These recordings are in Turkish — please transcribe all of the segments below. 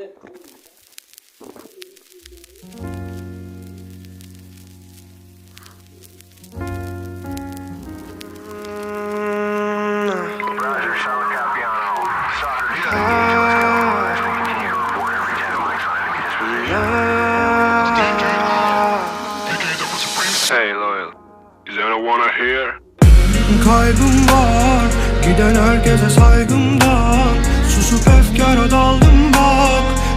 Roger, solid copy on all. Soccer, do not engage unless compromised. We continue to report every 10 miles on enemy disposition. Hey, Loyal. Is anyone here? Kaybım var Giden herkese saygımdan Susup efkara daldım bak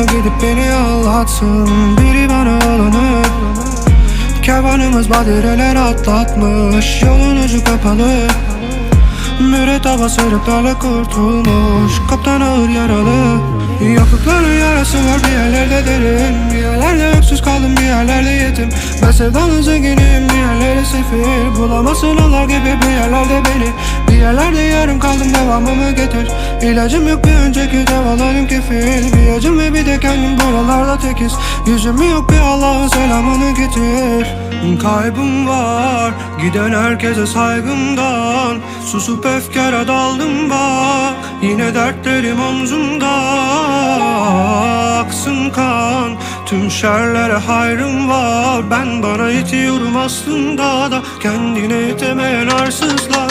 Yana gidip beni ağlatsın Biri bana olanı. Kervanımız badireler atlatmış. Yolun ucu kapalı. Müretteba sırıklarla kurtulmuş. Kaptan ağır yaralı. Yapıkların yarası var. Bir yerlerde derin. Bir yerlerde öksüz kaldım. Bir yerlerde yetim. Ben sevdanın zenginim bir yerlerde sefil. Bulamazsın onlar gibi bir yerlerde beni yerlerde yarım kaldım devamımı getir. İlacım yok bir önceki devalarım kefil Bir acım ve bir de kendim buralarda tekiz. Yüzüm yok bir Allah'ın selamını getir. Kaybım var Giden herkese saygımdan. Susup efkara daldım bak Yine dertlerim omzumda. Aksın kan Tüm şerlere hayrım var. Ben bana itiyorum aslında da Kendine yetemeyen arsızlar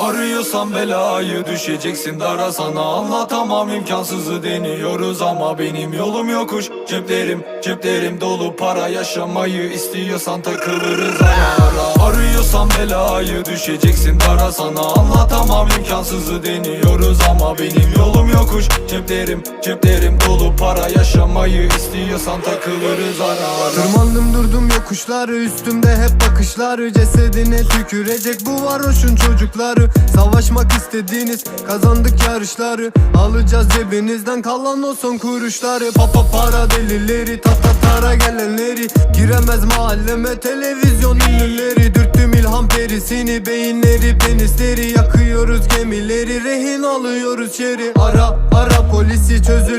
Arıyorsan belayı düşeceksin dara. Sana Anlatamam imkansızı deniyoruz ama benim yolum yokuş. Ceplerim ceplerim dolu para yaşamayı istiyorsan takılırız ara ara. Arıyorsan belayı düşeceksin dara. Sana Anlatamam imkansızı deniyoruz ama benim yolum yokuş. Ceplerim ceplerim dolu para yaşamayı istiyorsan takılırız ara Tırmandım durdum yokuşları üstümde hep bakışları. Cesedine tükürecek bu varoşun çocukları. Savaşmak istediğiniz kazandık yarışları. Alacağız cebinizden kalan o son kuruşları. Papa para delileri ta ta tara gelenleri. Giremez mahalleme televizyon ünlüleri. Dürttüm ilham perisini beyinleri penisleri. Yakıyoruz gemileri rehin alıyoruz şeri Ara ara polisi çözülür